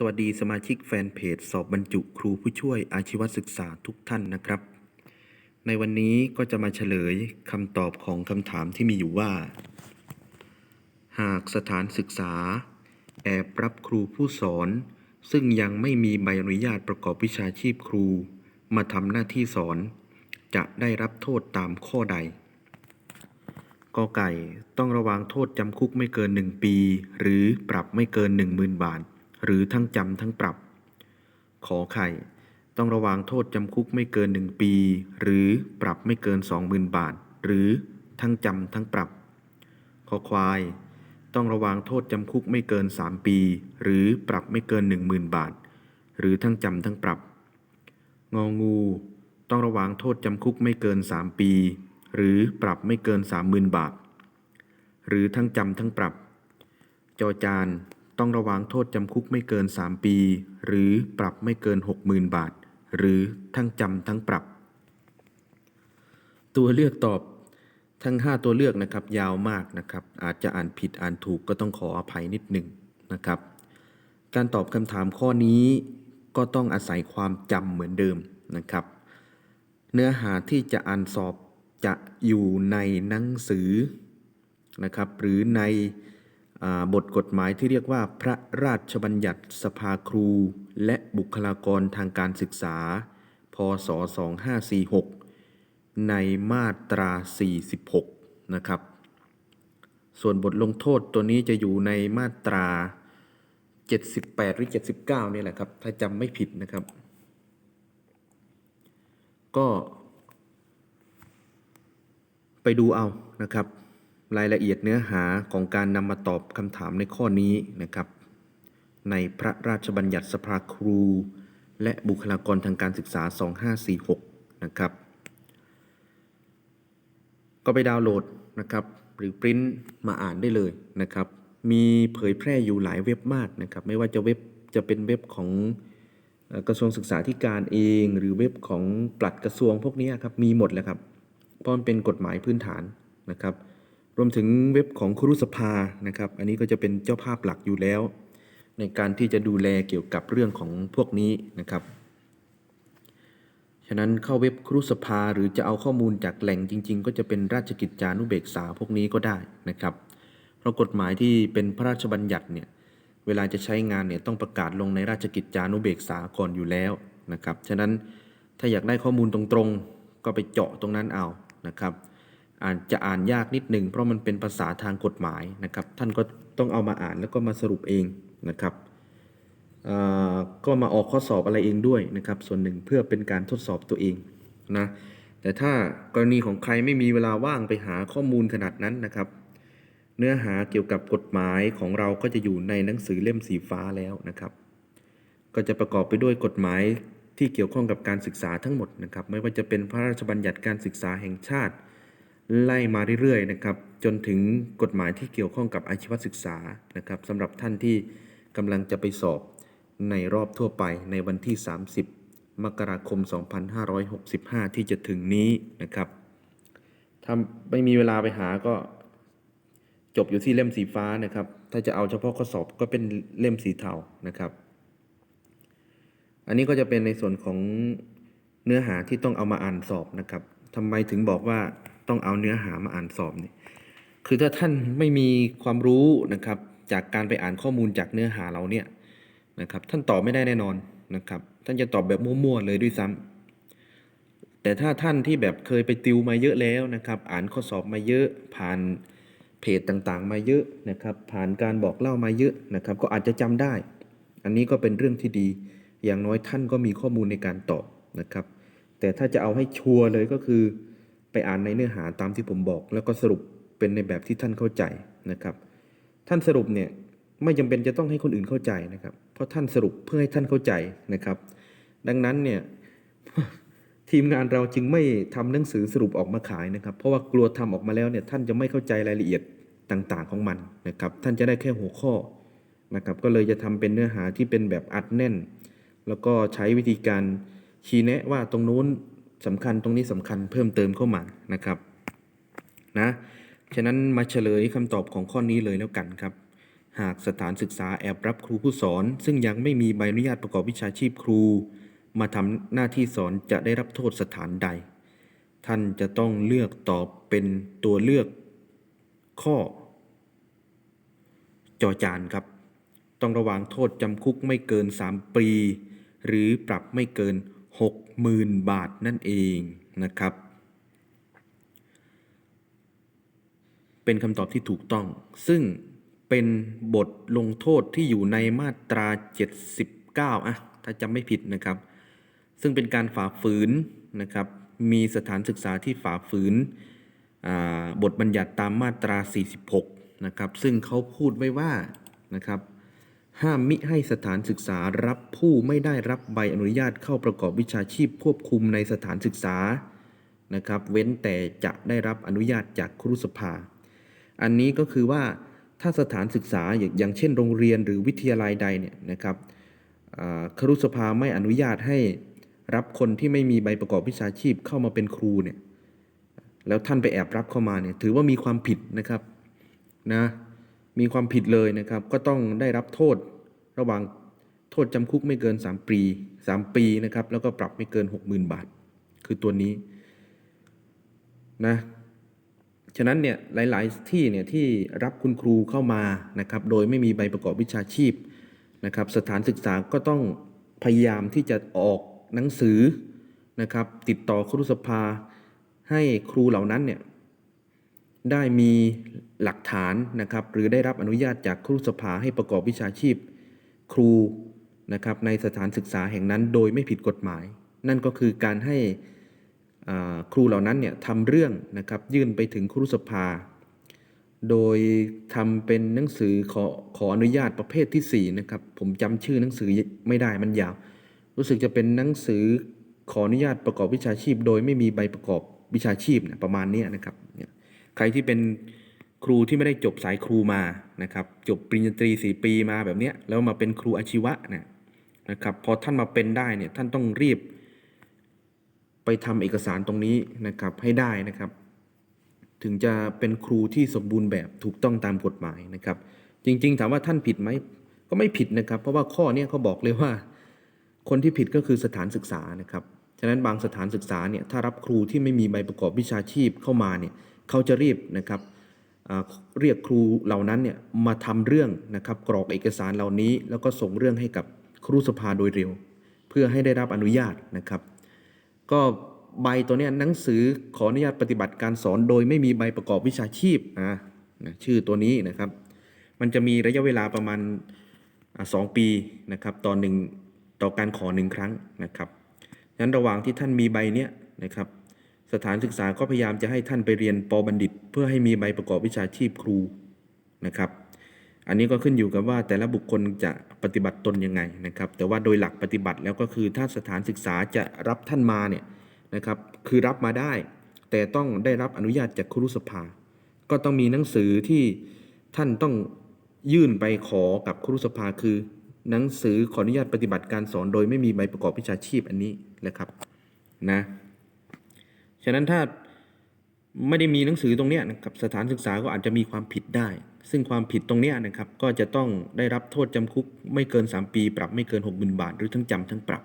สวัสดีสมาชิกแฟนเพจสอบบรรจุครูผู้ช่วยอาชีวศึกษาทุกท่านนะครับ ในวันนี้ก็จะมาเฉลยคำตอบของคำถามที่มีอยู่ว่า หากสถานศึกษา แอบรับครูผู้สอน ซึ่งยังไม่มีใบอนุญาตประกอบวิชาชีพครู มาทำหน้าที่สอน จะได้รับโทษตามข้อใดกอไก่ต้องระวังโทษจำคุกไม่เกิน 1 ปี หรือปรับไม่เกิน 10,000 บาท หรือทั้งจำทั้งปรับ ขอไข่ ต้องระวังโทษจำคุกไม่เกิน 1 ปี หรือปรับไม่เกิน 20,000 บาท หรือทั้งจำทั้งปรับ ขอควาย ต้องระวังโทษจำคุกไม่เกิน 3 ปี หรือปรับไม่เกิน 10,000 บาท หรือทั้งจำทั้งปรับ งองู ต้องระวังโทษจำคุกไม่เกิน 3 ปี หรือปรับไม่เกิน 30,000 บาท หรือทั้งจำทั้งปรับ จอจาน ต้องระวังโทษจำคุกไม่เกิน 3 ปี หรือปรับไม่เกิน 60,000 บาท หรือทั้งจำทั้งปรับ ตัวเลือกตอบทั้ง 5 ตัวเลือกนะครับยาวมากนะครับ อาจจะอ่านผิดอ่านถูกก็ต้องขออภัยนิดหนึ่งนะครับ การตอบคำถามข้อนี้ก็ต้องอาศัยความจำเหมือนเดิมนะครับ เนื้อหาที่จะอ่านสอบจะอยู่ในหนังสือนะครับ หรือใน บทกฎหมายที่เรียกว่าพระราชบัญญัติสภาครู และบุคลากรทางการศึกษา พศ 2546 ในมาตรา 46 นะครับ ส่วนบทลงโทษตัวนี้จะอยู่ในมาตรา 78 หรือ 79 นี่แหละครับ ถ้าจำไม่ผิดนะครับ ก็ไปดูเอานะครับ รายละเอียดเนื้อหาของการนำมาตอบคำถามในข้อนี้นะครับ ในพระราชบัญญัติสภาครู และบุคลากรทางการศึกษา 2546 นะครับ ก็ไปดาวน์โหลดนะครับ หรือปริ้นมาอ่านได้เลยนะครับ มีเผยแพร่อยู่หลายเว็บมากนะครับ ไม่ว่าจะเว็บจะเป็นเว็บของกระทรวงศึกษาธิการเอง หรือเว็บของปลัดกระทรวงพวกนี้ครับมีหมดแหละครับเพราะมันเป็นกฎหมายพื้นฐานนะครับ รวมถึงเว็บของครุสภานะครับ อันนี้ก็จะเป็นเจ้าภาพหลักอยู่แล้ว ในการที่จะดูแลเกี่ยวกับเรื่องของพวกนี้นะครับ ฉะนั้นเข้าเว็บครุสภาหรือจะเอาข้อมูลจากแหล่งจริง ๆ ก็จะเป็นราชกิจจานุเบกษาพวกนี้ก็ได้นะครับ เพราะกฎหมายที่เป็นพระราชบัญญัติเนี่ย เวลาจะใช้งานเนี่ยต้องประกาศลงในราชกิจจานุเบกษาก่อนอยู่แล้วนะครับ ฉะนั้นถ้าอยากได้ข้อมูลตรงๆ ก็ไปเจาะตรงนั้นเอานะครับ อาจจะอ่านยากนิดหนึ่งเพราะมันเป็นภาษาทางกฎหมายนะครับ ท่านก็ต้องเอามาอ่านแล้วก็มาสรุปเองนะครับก็มาออกข้อสอบอะไรเองด้วยนะครับ ส่วนหนึ่งเพื่อเป็นการทดสอบตัวเองนะแต่ถ้ากรณีของใครไม่มีเวลาว่างไปหาข้อมูลขนาดนั้นนะครับ เนื้อหาเกี่ยวกับกฎหมายของเราก็จะอยู่ในหนังสือเล่มสีฟ้าแล้วนะครับ ก็จะประกอบไปด้วยกฎหมายที่เกี่ยวข้องกับการศึกษาทั้งหมดนะครับ ไม่ว่าจะเป็นพระราชบัญญัติการศึกษาแห่งชาติ ไล่มาเรื่อยๆนะครับจนถึงกฎหมายที่เกี่ยวข้องกับอาชีวศึกษานะครับสำหรับท่านที่กำลังจะไปสอบในรอบทั่วไปในวันที่ 30 มกราคม 2565 ที่จะถึงนี้นะครับถ้าไม่มีเวลาไปหาก็จบอยู่ที่เล่มสีฟ้านะครับ ถ้าจะเอาเฉพาะข้อสอบก็เป็นเล่มสีเทานะครับ อันนี้ก็จะเป็นในส่วนของเนื้อหาที่ต้องเอามาอ่านสอบนะครับทำไมถึงบอกว่า ต้องเอาเนื้อหามาอ่านสอบเนี่ยคือถ้าท่านไม่มีความรู้นะครับ จากการไปอ่านข้อมูลจากเนื้อหาเราเนี่ยนะครับ ท่านตอบไม่ได้แน่นอนนะครับ ท่านจะตอบแบบมั่วๆเลยด้วยซ้ำแต่ถ้าท่านที่แบบเคยไปติวมาเยอะแล้วนะครับ อ่านข้อสอบมาเยอะผ่านเพจต่างๆ มาเยอะนะครับ ผ่านการบอกเล่ามาเยอะนะครับ ก็อาจจะจำได้ อันนี้ก็เป็นเรื่องที่ดี อย่างน้อยท่านก็มีข้อมูลในการตอบนะครับ แต่ถ้าจะเอาให้ชัวร์เลยก็คือ ไปอ่านในเนื้อหาตามที่ผมบอก แล้วก็สรุปเป็นในแบบที่ท่านเข้าใจนะครับ ท่านสรุปเนี่ยไม่จำเป็นจะต้องให้คนอื่นเข้าใจนะครับ เพราะท่านสรุปเพื่อให้ท่านเข้าใจนะครับ ดังนั้นเนี่ยทีมงานเราจึงไม่ทำหนังสือสรุปออกมาขายนะครับ เพราะว่ากลัวทำออกมาแล้วเนี่ยท่านจะไม่เข้าใจรายละเอียดต่างๆของมันนะครับ ท่านจะได้แค่หัวข้อนะครับ ก็เลยจะทำเป็นเนื้อหาที่เป็นแบบอัดแน่น แล้วก็ใช้วิธีการชี้แนะว่าตรงนู้น สำคัญตรงนี้สำคัญเพิ่มเติมเข้ามานะครับนะฉะนั้นมาเฉลยคำตอบของข้อนี้เลยแล้วกันครับ หากสถานศึกษาแอบรับครูผู้สอน ซึ่งยังไม่มีใบอนุญาตประกอบวิชาชีพครู มาทำหน้าที่สอนจะได้รับโทษสถานใด ท่านจะต้องเลือกตอบเป็นตัวเลือกข้อ จอจานครับ ต้องระวังโทษจำคุกไม่เกิน 3 ปี หรือปรับไม่เกิน 60,000 บาทนั่นเองนะครับ เป็นคำตอบที่ถูกต้อง ซึ่งเป็นบทลงโทษที่อยู่ในมาตรา 79อะถ้าจำไม่ผิดนะครับ ซึ่งเป็นการฝ่าฝืนนะครับ มีสถานศึกษาที่ฝ่าฝืนบทบัญญัติตามมาตรา 46 นะครับ ซึ่งเขาพูดไว้ว่านะครับ ห้ามมิให้สถานศึกษารับผู้ไม่ได้รับใบอนุญาตเข้าประกอบวิชาชีพควบคุมในสถานศึกษานะครับ เว้นแต่จะได้รับอนุญาตจากครุสภา อันนี้ก็คือว่าถ้าสถานศึกษาอย่างเช่นโรงเรียนหรือวิทยาลัยใดเนี่ยนะครับครุสภาไม่อนุญาตให้รับคนที่ไม่มีใบประกอบวิชาชีพเข้ามาเป็นครูเนี่ยแล้วท่านไปแอบรับเข้ามาเนี่ยถือว่ามีความผิดนะครับนะ มีความผิดเลยนะครับ ก็ต้องได้รับโทษระหว่างโทษจำคุกไม่เกิน 3 ปี 3 ปีนะครับ แล้วก็ปรับไม่เกิน 60,000 บาท คือตัวนี้นะฉะนั้นเนี่ยหลาย ๆ ที่เนี่ยที่รับคุณครูเข้ามานะครับ โดยไม่มีใบประกอบวิชาชีพนะครับ สถานศึกษาก็ต้องพยายามที่จะออกหนังสือนะครับ ติดต่อครุสภาให้ครูเหล่านั้นเนี่ย ได้มีหลักฐานนะครับ หรือได้รับอนุญาตจากครุสภาให้ประกอบวิชาชีพครูนะครับในสถานศึกษาแห่งนั้น โดยไม่ผิดกฎหมาย นั่นก็คือการให้ครูเหล่านั้นเนี่ยทำเรื่องนะครับยื่นไปถึงครุสภา โดยทำเป็นหนังสือขอขออนุญาตประเภทที่4นะครับผมจำชื่อหนังสือไม่ได้มันยาว รู้สึกจะเป็นหนังสือขออนุญาตประกอบวิชาชีพ โดยไม่มีใบประกอบวิชาชีพนะประมาณนี้นะครับเนี่ย ใครที่เป็นครูที่ไม่ได้จบสายครูมานะครับจบปริญญาตรีสี่ปีมาแบบนี้แล้วมาเป็นครูอาชีวะเนะนะครับพอท่านมาเป็นได้เนี่ยท่านต้องรีบ ไปทำเอกสารตรงนี้นะครับให้ได้นะครับ ถึงจะเป็นครูที่สมบูรณ์แบบถูกต้องตามกฎหมายนะครับ จริงๆ ถามว่าท่านผิดไหมก็ไม่ผิดนะครับ เพราะว่าข้อเนี้ยเขาบอกเลยว่า คนที่ผิดก็คือสถานศึกษานะครับฉะนั้นบางสถานศึกษาเนี่ยถ้ารับครูที่ไม่มีใบประกอบวิชาชีพเข้ามาเนี่ย เขาจะรีบนะครับเรียกครูเหล่านั้นเนี่ยมาทำเรื่องนะครับกรอกเอกสารเหล่านี้ แล้วก็ส่งเรื่องให้กับครูสภาโดยเร็ว เพื่อให้ได้รับอนุญาตนะครับ ก็ใบตัวนี้หนังสือขออนุญาตปฏิบัติการสอนโดยไม่มีใบประกอบวิชาชีพนะชื่อตัวนี้นะครับ มันจะมีระยะเวลาประมาณสองปีนะครับต่อหนึ่งต่อการขอหนึ่งครั้งนะครับฉะนั้นระหว่างที่ท่านมีใบเนี้ยนะครับ สถานศึกษาก็พยายามจะให้ท่านไปเรียนปบัณฑิต เพื่อให้มีใบประกอบวิชาชีพครูนะครับ อันนี้ก็ขึ้นอยู่กับว่าแต่ละบุคคลจะปฏิบัติตนยังไงนะครับ แต่ว่าโดยหลักปฏิบัติแล้วก็คือถ้าสถานศึกษาจะรับท่านมาเนี่ยนะครับคือรับมาได้ แต่ต้องได้รับอนุญาตจากครุสภา ก็ต้องมีหนังสือที่ท่านต้องยื่นไปขอกับครุสภาคือ หนังสือขออนุญาตปฏิบัติการสอนโดยไม่มีใบประกอบวิชาชีพอันนี้แหละครับนะ ฉะนั้นถ้าไม่ได้มีหนังสือตรงนี้นะครับสถานศึกษาก็อาจจะมีความผิดได้ ซึ่งความผิดตรงนี้นะครับก็จะต้องได้รับโทษจำคุกไม่เกิน 3 ปี ปรับไม่เกิน 60,000 บาท หรือทั้งจำทั้งปรับ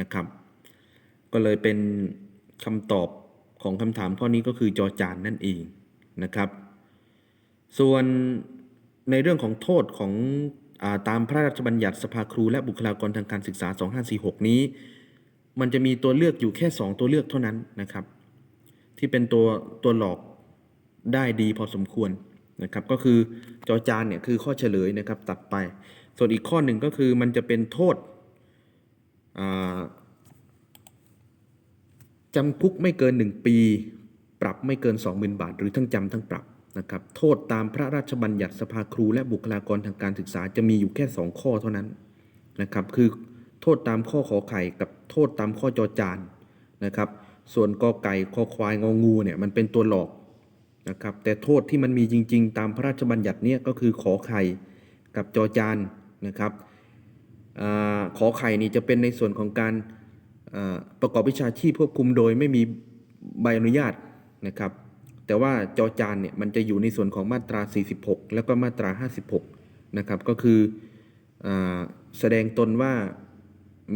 นะครับ ก็เลยเป็นคำตอบของคำถามข้อนี้ก็คือจอจานนั่นเองนะครับ ส่วนในเรื่องของโทษของอตามพระราชบัญญัติสภาครูและบุคลากรทางการศึกษา 2546 นี้ มันจะมีตัวเลือกอยู่แค่ 2 ตัวเลือกเท่านั้นนะครับ ที่เป็นตัวตัวหลอกได้ดีพอสมควรนะครับก็คือจอจานเนี่ยคือข้อเฉลยนะครับตัดไป ส่วนอีกข้อหนึ่งก็คือมันจะเป็นโทษจำคุกไม่เกิน 1 ปี ปรับไม่เกิน 20,000 บาท หรือทั้งจำทั้งปรับนะครับโทษตามพระราชบัญญัติสภาครูและบุคลากรทางการศึกษาจะมีอยู่แค่ 2 ข้อเท่านั้นนะครับคือโทษตามข้อขอไข่กับโทษตามข้อจอจานนะครับ ส่วนกอไก่คอควายงองูเนี่ยมันเป็นตัวหลอกนะครับแต่โทษที่มันมีจริง ๆ ตามพระราชบัญญัติเนี่ยก็คือขอไข่กับจอจานนะครับอขอไข่นี่จะเป็นในส่วนของการประกอบวิชาชีพควบคุมโดยไม่มีใบอนุญาตนะครับแต่ว่าจอจานเนี่ยมันจะอยู่ในส่วนของมาตรา 46 แล้วก็มาตรา 56นะครับก็คืออแสดงตนว่า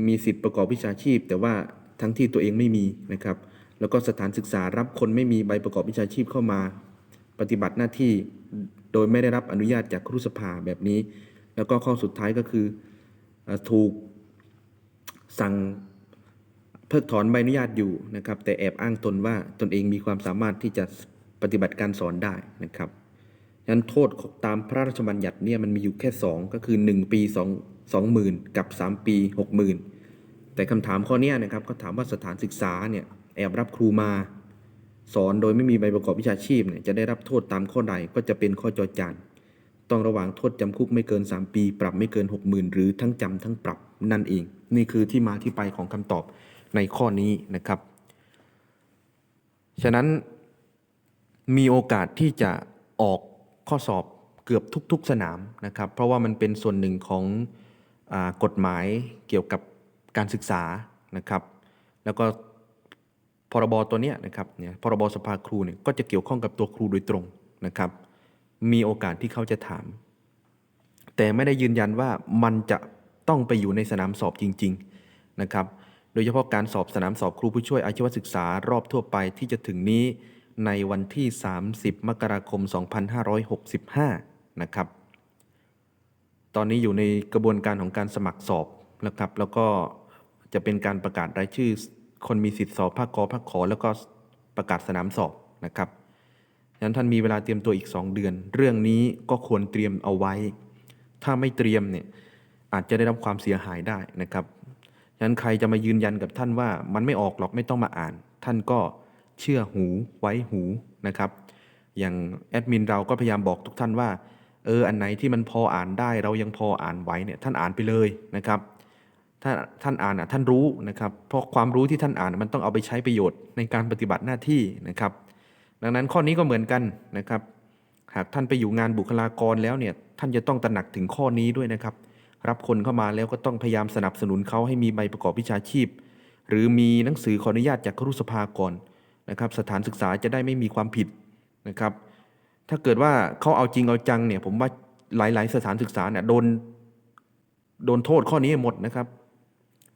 มีสิทธิ์ประกอบวิชาชีพ แต่ว่า ทั้งที่ตัวเองไม่มีนะครับ แล้วก็สถานศึกษารับคนไม่มีใบประกอบวิชาชีพเข้ามา ปฏิบัติหน้าที่โดยไม่ได้รับอนุญาตจากครุสภาแบบนี้ แล้วก็ข้อสุดท้ายก็คือถูกสั่งเพิกถอนใบอนุญาตอยู่นะครับ แต่แอบอ้างตนว่าตนเองมีความสามารถที่จะปฏิบัติการสอนได้นะครับฉะนั้นโทษตามพระราชบัญญัติเนี่ยมันมีอยู่แค่ 2 ก็คือ 1 ปี 2 20,000 กับ 3 ปี 60,000 แต่คำถามข้อนี้นะครับก็ถามว่าสถานศึกษาเนี่ยแอบรับครูมา สอนโดยไม่มีใบประกอบวิชาชีพเนี่ยจะได้รับโทษตามข้อใดก็จะเป็นข้อจอจานต้องระหว่างโทษจำคุกไม่เกิน 3 ปี ปรับไม่เกิน 60,000 หรือทั้งจำทั้งปรับนั่นเอง นี่คือที่มาที่ไปของคำตอบในข้อนี้นะครับ ฉะนั้นมีโอกาสที่จะออกข้อสอบเกือบทุก ๆ สนามนะครับ เพราะว่ามันเป็นส่วนหนึ่งของอกฎหมายเกี่ยวกับ การศึกษานะครับ แล้วก็พรบตัวเนี้ยนะครับเนี่ยพรบสภาครูเนี่ยก็จะเกี่ยวข้องกับตัวครูโดยตรงนะครับ มีโอกาสที่เขาจะถาม แต่ไม่ได้ยืนยันว่ามันจะต้องไปอยู่ในสนามสอบจริง ๆนะครับ โดยเฉพาะการสอบสนามสอบครูผู้ช่วยอาชีวศึกษารอบทั่วไปที่จะถึงนี้ในวันที่ 30 มกราคม 2565 นะครับ ตอนนี้อยู่ในกระบวนการของการสมัครสอบนะครับ แล้วก็ จะเป็นการประกาศรายชื่อ คนมีสิทธิ์สอบภาคกอภาคขอแล้วก็ประกาศสนามสอบนะครับฉะนั้นท่านมีเวลาเตรียมตัวอีก 2 เดือน เรื่องนี้ก็ควรเตรียมเอาไว้ ถ้าไม่เตรียมเนี่ยอาจจะได้รับความเสียหายได้นะครับฉะนั้นใครจะมายืนยันกับท่านว่ามันไม่ออกหรอกไม่ต้องมาอ่าน ท่านก็เชื่อหูไว้หูนะครับ อย่างแอดมินเราก็พยายามบอกทุกท่านว่าเอออันไหนที่มันพออ่านได้เรายังพออ่านไหวเนี่ยท่านอ่านไปเลยนะครับ ถ้าท่านอ่านอะท่านรู้นะครับ เพราะความรู้ที่ท่านอ่านมันต้องเอาไปใช้ประโยชน์ในการปฏิบัติหน้าที่นะครับ ดังนั้นข้อนี้ก็เหมือนกันนะครับ หากท่านไปอยู่งานบุคลากรแล้วเนี่ยท่านจะต้องตระหนักถึงข้อนี้ด้วยนะครับ รับคนเข้ามาแล้วก็ต้องพยายามสนับสนุนเขาให้มีใบประกอบวิชาชีพ หรือมีหนังสือขออนุญาตจากครุสภาก่อนนะครับ สถานศึกษาจะได้ไม่มีความผิดนะครับ ถ้าเกิดว่าเขาเอาจริงเอาจังเนี่ยผมว่าหลาย ๆ สถานศึกษาเนี่ยโดนโดนโทษข้อนี้หมดนะครับ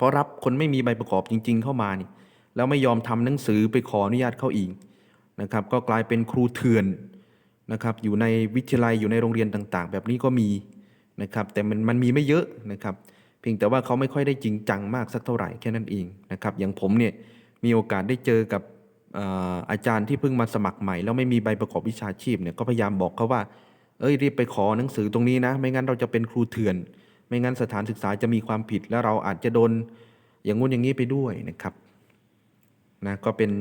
เพราะรับคนไม่มีใบประกอบจริง ๆ เข้ามานี่แล้วไม่ยอมทำหนังสือไปขออนุญาตเขาอีกนะครับ ก็กลายเป็นครูเถื่อนนะครับ อยู่ในวิทยาลัยอยู่ในโรงเรียนต่าง ๆ แบบนี้ก็มีนะครับ แต่มันมันมีไม่เยอะนะครับ เพียงแต่ว่าเขาไม่ค่อยได้จริงจังมากสักเท่าไหร่แค่นั้นเองนะครับ อย่างผมเนี่ยมีโอกาสได้เจอกับอาอาจารย์ที่เพิ่งมาสมัครใหม่ แล้วไม่มีใบประกอบวิชาชีพเนี่ยก็พยายามบอกเขาว่า เอ้ยรีบไปขอหนังสือตรงนี้นะ ไม่งั้นเราจะเป็นครูเถื่อน ไม่งั้นสถานศึกษาจะมีความผิดและเราอาจจะโดนอย่างงู้นอย่างนี้ไปด้วยนะครับนะก็เป็น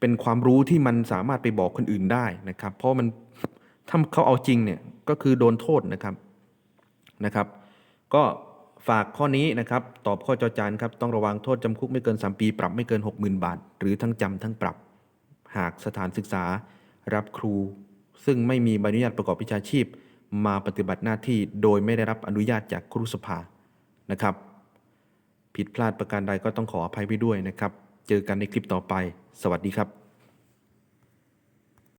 เป็นความรู้ที่มันสามารถไปบอกคนอื่นได้นะครับ เพราะมันถ้าเขาเอาจริงเนี่ยก็คือโดนโทษนะครับนะครับ ก็ฝากข้อนี้นะครับ ตอบข้อจอจานครับต้องระวังโทษจำคุกไม่เกิน 3 ปี ปรับไม่เกิน 60,000 บาท หรือทั้งจำทั้งปรับ หากสถานศึกษารับครู ซึ่งไม่มีใบอนุญาตประกอบวิชาชีพ มาปฏิบัติหน้าที่โดยไม่ได้รับอนุญาตจากครุสภานะครับ ผิดพลาดประการใดก็ต้องขออภัยไปด้วยนะครับ เจอกันในคลิปต่อไป สวัสดีครับ